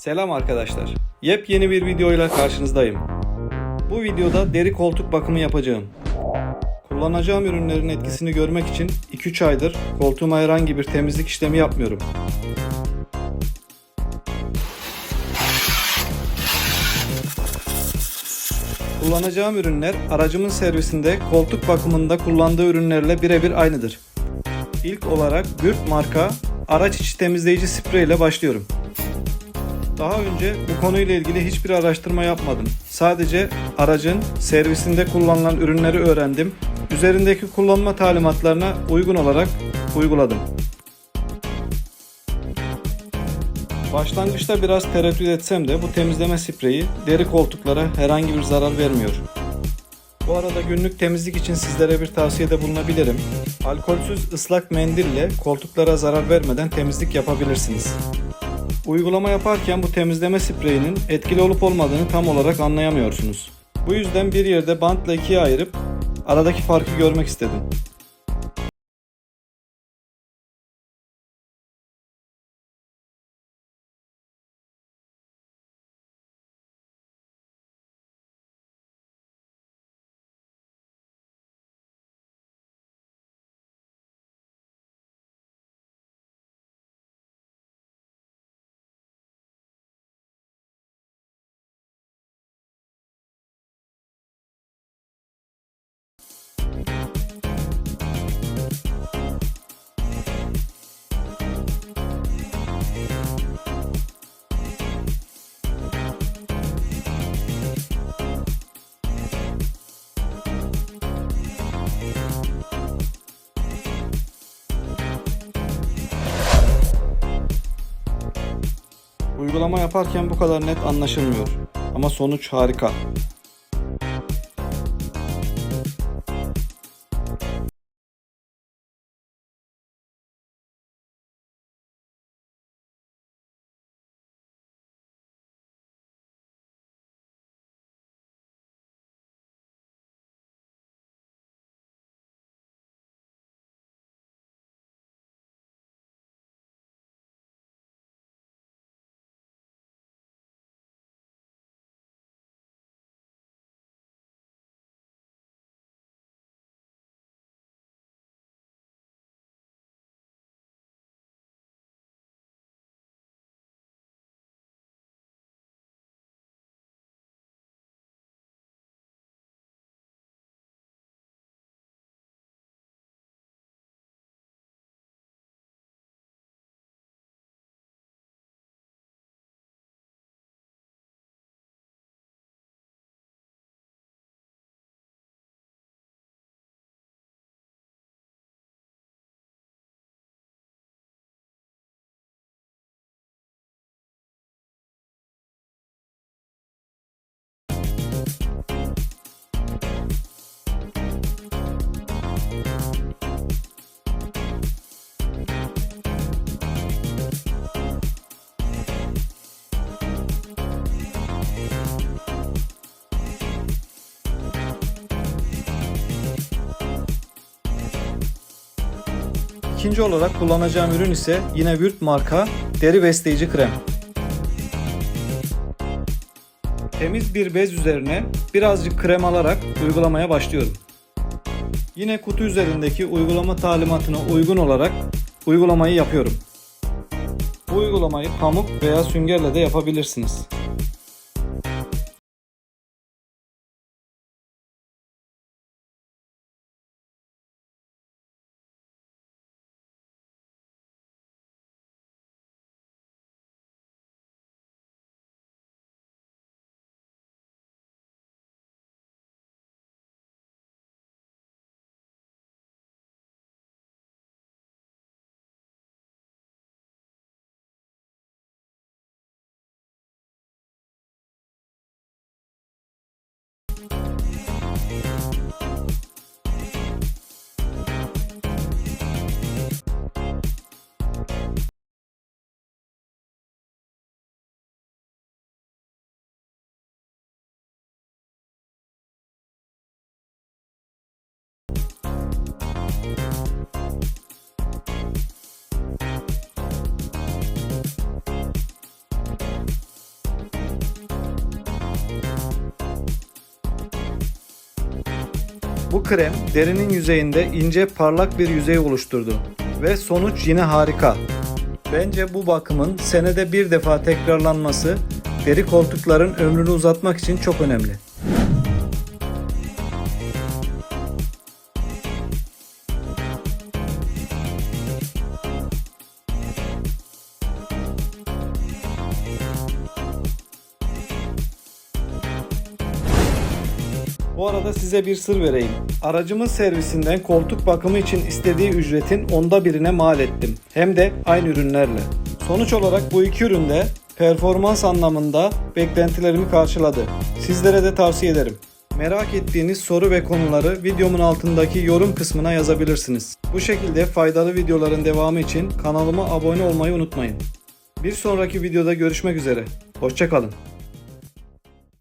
Selam arkadaşlar. Yepyeni bir videoyla karşınızdayım. Bu videoda deri koltuk bakımı yapacağım. Kullanacağım ürünlerin etkisini görmek için 2-3 aydır koltuğuma herhangi bir temizlik işlemi yapmıyorum. Kullanacağım ürünler aracımın servisinde koltuk bakımında kullandığı ürünlerle birebir aynıdır. İlk olarak Gürt marka araç içi temizleyici sprey ile başlıyorum. Daha önce bu konuyla ilgili hiçbir araştırma yapmadım. Sadece aracın servisinde kullanılan ürünleri öğrendim. Üzerindeki kullanma talimatlarına uygun olarak uyguladım. Başlangıçta biraz tereddüt etsem de bu temizleme spreyi deri koltuklara herhangi bir zarar vermiyor. Bu arada günlük temizlik için sizlere bir tavsiyede bulunabilirim. Alkolsüz ıslak mendille koltuklara zarar vermeden temizlik yapabilirsiniz. Uygulama yaparken bu temizleme spreyinin etkili olup olmadığını tam olarak anlayamıyorsunuz. Bu yüzden bir yerde bantla ikiye ayırıp aradaki farkı görmek istedim. Uygulama yaparken bu kadar net anlaşılmıyor ama sonuç harika. İkinci olarak kullanacağım ürün ise yine Würth marka deri besleyici krem. Temiz bir bez üzerine birazcık krem alarak uygulamaya başlıyorum. Yine kutu üzerindeki uygulama talimatına uygun olarak uygulamayı yapıyorum. Bu uygulamayı pamuk veya süngerle de yapabilirsiniz. Bu krem derinin yüzeyinde ince parlak bir yüzey oluşturdu ve sonuç yine harika. Bence bu bakımın senede bir defa tekrarlanması deri koltukların ömrünü uzatmak için çok önemli. Bu arada size bir sır vereyim. Aracımın servisinden koltuk bakımı için istediği ücretin onda birine mal ettim. Hem de aynı ürünlerle. Sonuç olarak bu iki üründe performans anlamında beklentilerimi karşıladı. Sizlere de tavsiye ederim. Merak ettiğiniz soru ve konuları videomun altındaki yorum kısmına yazabilirsiniz. Bu şekilde faydalı videoların devamı için kanalıma abone olmayı unutmayın. Bir sonraki videoda görüşmek üzere. Hoşçakalın.